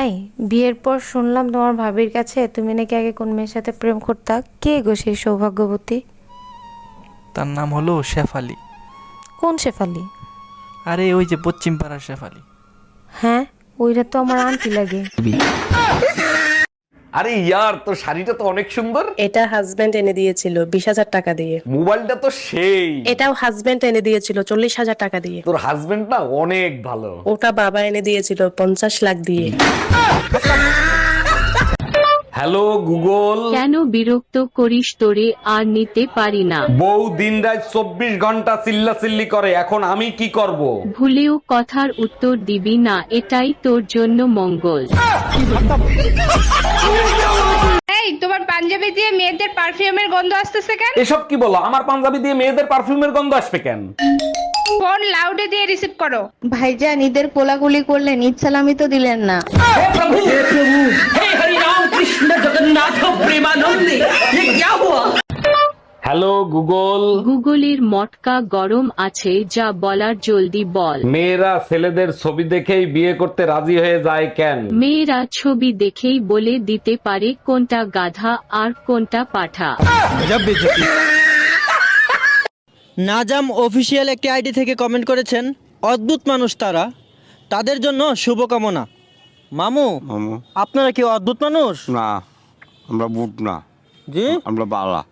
এই বিয়ের পর শুনলাম তোমার ভাবির কাছে তুমি নাকি আগে কোন মেয়ের সাথে প্রেম করতা? কে গো সেই সৌভাগ্যবতী? তার নাম হলো শেফালি। কোন শেফালি? আরে ওই যে পশ্চিম পাড়ার শেফালি। হ্যাঁ ওইটা তো আমার আন্টি লাগে। আরে ইয়ার তোর শাড়িটা তো অনেক সুন্দর। এটা হাজবেন্ড এনে দিয়েছিল বিশ হাজার টাকা দিয়ে। মোবাইলটা তো সেই। এটাও হাজবেন্ড এনে দিয়েছিল চল্লিশ হাজার টাকা দিয়ে। তোর হাজবেন্ড না অনেক ভালো। ওটা বাবা এনে দিয়েছিল পঞ্চাশ লাখ দিয়ে। হ্যালো গুগল কেন বিরক্ত করিস তোরে আর নিতে পারি না? বউ দিন রাত চব্বিশ ঘণ্টা চিল্লা চিল্লি করে এখন আমি কি করব? ভুলেও কথার উত্তর দিবি না এটাই তোর জন্য মঙ্গল। পাঞ্জাবি দিয়ে মেয়েদের পারফিউমের গন্ধ আসতেছে কেন? এসব কি বলো? আমার পাঞ্জাবি দিয়ে মেয়েদের পারফিউমের গন্ধ আসবে কেন? ফোন লাউডে দিয়ে রিসিভ করো। ভাইজান ঈদের কোলাকুলি করলেন ঈদ সালামি তো দিলেন না। হ্যালো গুগল গুগলের মটকা গরম আছে যা বলার জলদি বল। মেয়েরা ছেলেদের ছবি দেখেই বিয়ে করতে রাজি হয়ে যায় কেন? মেয়েরা ছবি দেখেই বলে দিতে পারে কোনটা গাধা আর কোনটা পাঠা। নাজাম অফিসিয়াল একটি আইডি থেকে কমেন্ট করেছেন অদ্ভুত মানুষ তারা। তাদের জন্য শুভকামনা। মামু মামু। আপনারা কি অদ্ভুত মানুষ? না আমরা বুট না। জি? আমরা বালা।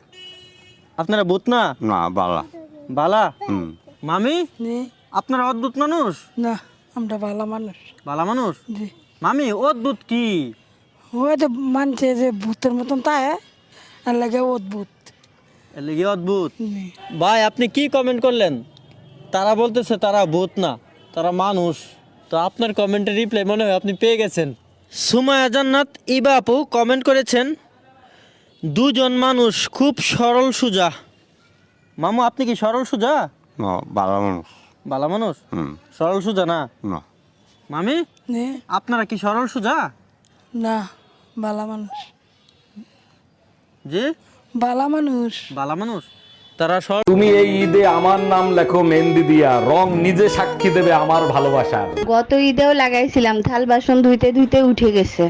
আপনারা ভূত না? না বালা। বালা? মামি? আপনারা অদ্ভুত মানুষ? না আমরা ভালো মানুষ। বালা মানুষ? জি। মামি অদ্ভুত কি? ওই যে মানছে যে ভূতের মতন তাই আর লাগে অদ্ভুত। লিগে অদ্ভুত? ভাই আপনি কি কমেন্ট করলেন? তারা বলতেছে তারা ভূত না তারা মানুষ। তো আপনার কমেন্টের রিপ্লাই মনে হয় আপনি পেয়ে গেছেন। সুমায়া জান্নাত ইবা আপু কমেন্ট করেছেন দুজন মানুষ খুব সরল সুজা। মামু আপনি কি সরল সুজা? না বালা মানুষ। বালা মানুষ? সরল সুজা না? না। মামি? নে। আপনারা কি সরল সুজা? না বালা মানুষ। জি? বালা মানুষ। বালা মানুষ? তারা সরল তুমি এই ঈদে আমার নাম লেখো মেহেন্দি দিয়া। রং নিজে সাক্ষী দেবে আমার ভালোবাসার। গত ঈদেও লাগাইছিলাম থাল বাসন ধুইতে ধুইতে উঠে গেছে।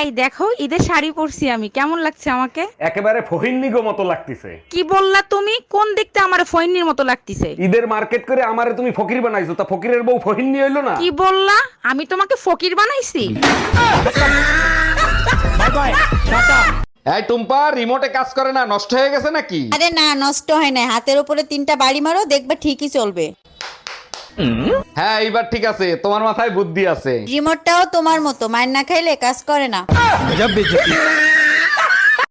এই দেখো ঈদের শাড়ি পরছি আমি। কেমন লাগছে আমাকে? একেবারে ফহিন্নিগো মতো লাগতেছে। কি বললা তুমি? কোন দেখতে আমার ফৈনির মতো লাগতেছে? ঈদের মার্কেট করে আমারে তুমি ফকির বানাইছো তা ফকিরের বউ ফহিন্নি হইল না? কি বললা? আমি তোমাকে ফকির বানাইছি? এই টুম্পা রিমোটে কাজ করে না নষ্ট হয়ে গেছে নাকি? আরে না নষ্ট হয় না। হাতের উপরে তিনটা বাড়ি মারো দেখবে ঠিকই চলবে। হ্যাঁ এইবার ঠিক আছে। তোমার মাথায় বুদ্ধি আছে। রিমোটটাও তোমার মতো মায়ের না খাইলে কাজ করে না।